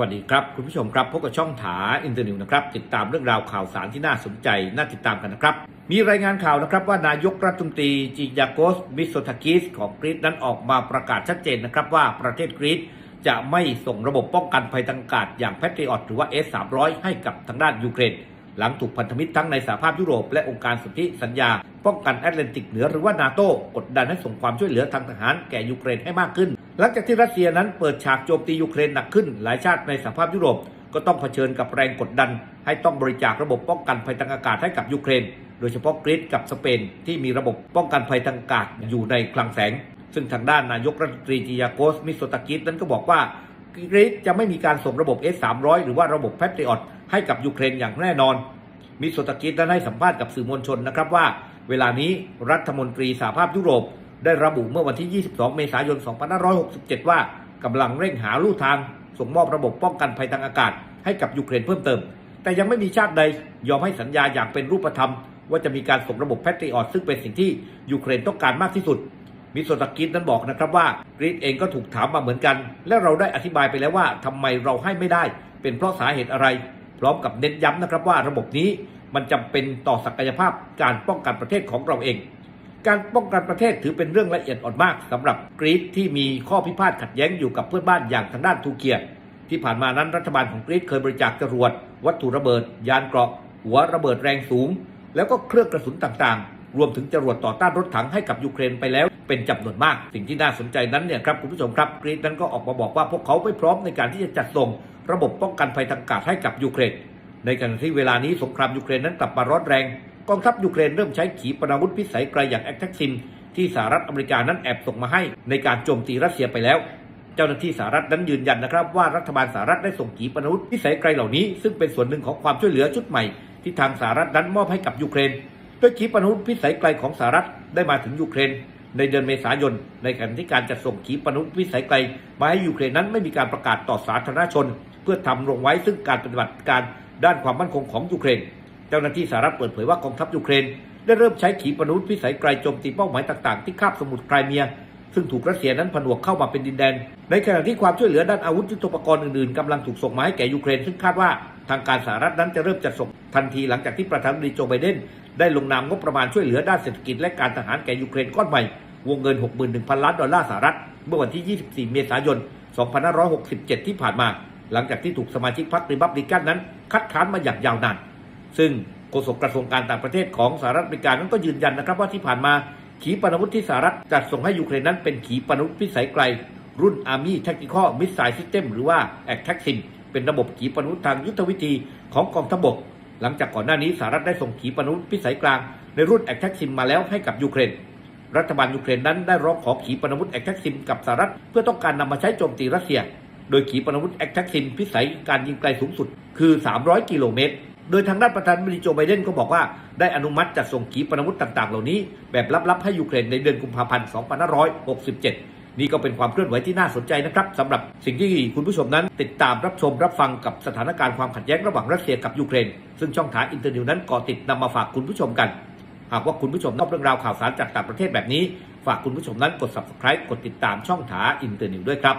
วัสดีครับ คุณผู้ชมครับพบกับช่องถาอินเตอร์นิวนะครับ ติดตามเรื่องราวข่าวสารที่น่าสนใจน่าติดตามกันนะครับ มีรายงานข่าวนะครับว่านายกรัฐมนตรีจิยาโกสมิโซทากิสของกรีซนั้นออกมาประกาศชัดเจนนะครับว่าประเทศกรีซจะไม่ส่งระบบป้องกันภัยทางอากาศอย่างแพทริออตหรือว่า S300 ให้กับทางด้านยูเครน หลังถูกพันธมิตรทั้งในสหภาพยุโรปและองค์การสนธิสัญญา ป้องกันแอตแลนติกเหนือหรือว่านาโตกดดันให้ส่งความช่วยเหลือทางทหารแก่ยูเครนให้มากขึ้น หลังจากที่รัสเซียนั้นเปิดฉากโจมตียูเครนหนักขึ้น หลายชาติในสหภาพยุโรปก็ต้องเผชิญกับแรงกดดัน ให้ต้องบริจาคระบบป้องกันภัยทางอากาศให้กับยูเครน โดยเฉพาะกรีซกับสเปน ที่มีระบบป้องกันภัยทางอากาศอยู่ในคลังแสง ซึ่งทางด้านนายกรัฐมนตรีจิยาโกสมิโซตากิสนั้นก็บอกว่ากรีซจะไม่มีการส่งระบบ S300 หรือว่าระบบแพทริออตให้กับยูเครนอย่างแน่นอน มิโซตากิสได้ให้สัมภาษณ์กับสื่อมวลชนนะครับว่า เวลานี้รัฐมนตรีสหภาพยุโรป ได้ระบุเมื่อวันที่ 22 เมษายน 2567 ว่ากำลังเร่งหาลู่ทาง ส่งมอบระบบป้องกันภัยทางอากาศ ให้กับยูเครนเพิ่มเติม แต่ยังไม่มีชาติใดยอมให้สัญญาอย่างเป็นรูปธรรม ว่าจะมีการส่งระบบแพทริออตซึ่งเป็นสิ่งที่ยูเครนต้องการมากที่สุด มิโซตากิสนั้นบอกนะครับว่ากรีซเองก็ถูกถามมาเหมือนกัน และเราได้อธิบายไปแล้วว่าทำไมเราให้ไม่ได้ เป็นเพราะสาเหตุอะไร พร้อมกับเน้นย้ำนะครับว่าระบบนี้มันจำเป็นต่อศักยภาพการป้องกันประเทศของเราเอง การป้องกันประเทศถือเป็นเรื่องละเอียดอ่อนมากสำหรับกรีซที่มีข้อพิพาทขัดแย้งอยู่กับเพื่อนบ้านอย่างทางด้านทูเกียที่ผ่านมานั้นรัฐบาลของกรีซเคยบริจาคจรวด วัตถุระเบิด ยานเกราะ หัวระเบิดแรงสูง แล้วก็เครื่องกระสุนต่างๆ รวมถึงจรวดต่อต้านรถถังให้กับยูเครนไปแล้ว เป็นจำนวนมาก สิ่งที่น่าสนใจนั้นเนี่ยครับคุณผู้ชมครับกรีซนั้นก็ออกมาบอกว่าพวกเขาไม่พร้อมในการที่จะจัดส่ง ระบบป้องกันภัยทางอากาศให้กับยูเครนในขณะที่เวลานี้สงครามยูเครนนั้นกลับมาร้อนแรง กองทัพยูเครนเริ่มใช้ขีปนาวุธพิสัยไกลอย่างแอคแท็กซิมที่สหรัฐอเมริกานั้นแอบส่งมาให้ในการโจมตีรัสเซียไปแล้ว เจ้าหน้าที่สหรัฐนั้นยืนยันนะครับ ว่ารัฐบาลสหรัฐได้ส่งขีปนาวุธพิสัยไกลเหล่านี้ซึ่งเป็นส่วนหนึ่งของความช่วยเหลือชุดใหม่ที่ทางสหรัฐนั้นมอบให้กับยูเครนโดยขีปนาวุธพิสัยไกลของสหรัฐได้มาถึงยูเครน ในเดือนเมษายน ในขณะที่การจัดส่งขีปนาวุธพิสัยไกลมาให้ยูเครนนั้นไม่มีการประกาศต่อสาธารณชน เพื่อทำลงไว้ซึ่งการปฏิบัติการด้านความมั่นคงของยูเครน เจ้าหน้าที่สหรัฐเปิดเผยว่ากองทัพยูเครน ได้เริ่มใช้ขีปนาวุธพิสัยไกลโจมตีเป้าหมายต่างๆ ที่คาบสมุทรไครเมีย ซึ่งถูกรัสเซียนั้นผนวกเข้ามาเป็นดินแดน ในขณะที่ความช่วยเหลือด้านอาวุธยุทโธปกรณ์อื่นๆกำลังถูกส่งมาให้แก่ยูเครนซึ่งคาดว่าทางการสหรัฐนั้นจะเริ่มจัดส่งทันทีหลังจากที่ประธานาธิบดีโจไบเดนได้ลงนามงบประมาณช่วยเหลือด้านเศรษฐกิจและการทหารแก่ยูเครนก้อนใหม่วงเงิน 61,000 ล้านดอลลาร์สหรัฐ เมื่อวันที่ 24 เมษายน 2567 ที่ผ่านมา หลังจากที่ถูกสมาชิกพรรครีพับลิกันนั้น คัดค้านมาอย่างยาวนาน ซึ่งโฆษกกระทรวงการต่างประเทศของสหรัฐอเมริกานั้นก็ยืนยันนะครับว่าที่ผ่านมาขีปนาวุธที่สหรัฐจัดส่งให้ยูเครนนั้นเป็นขีปนาวุธพิสัยไกล รุ่น Army Tactical Missile System หรือว่า ATACMS เป็นระบบขีปนาวุธทางยุทธวิธีของกองทัพบก หลังจากก่อนหน้านี้สหรัฐได้ส่งขีปนาวุธพิสัยกลาง ในรุ่น ATACMS มาแล้วให้กับยูเครน รัฐบาลยูเครนนั้นได้ร้องขอขีปนาวุธแอคแท็กซิมกับสหรัฐเพื่อต้องการนำมาใช้โจมตีรัสเซีย โดยขีปนาวุธแอคแท็กซิมพิสัยการยิงไกลสูงสุด คือ 300 กิโลเมตร โดยทางด้านประธานาธิบดีโจไบเดนก็บอกว่าได้อนุมัติจัดส่งขีปนาวุธต่างๆ เหล่านี้ แบบลับๆให้ยูเครนในเดือนกุมภาพันธ์ 2567 นี่ก็เป็นความเคลื่อนไหวที่น่าสนใจนะครับสำหรับสิ่งที่คุณผู้ชมนั้น ติดตามรับชมรับฟังกับสถานการณ์ความขัดแย้งระหว่างรัสเซียกับยูเครน ซึ่งช่องทางอินเตอร์นิวนั้นก่อติดนำมาฝากคุณผู้ชมกัน หากว่าคุณผู้ชมชอบเรื่องราวข่าวสารจากต่างประเทศแบบนี้ ฝากคุณผู้ชมนั้นกด subscribe กดติดตามช่องถาอินเตอร์นิวด้วยครับ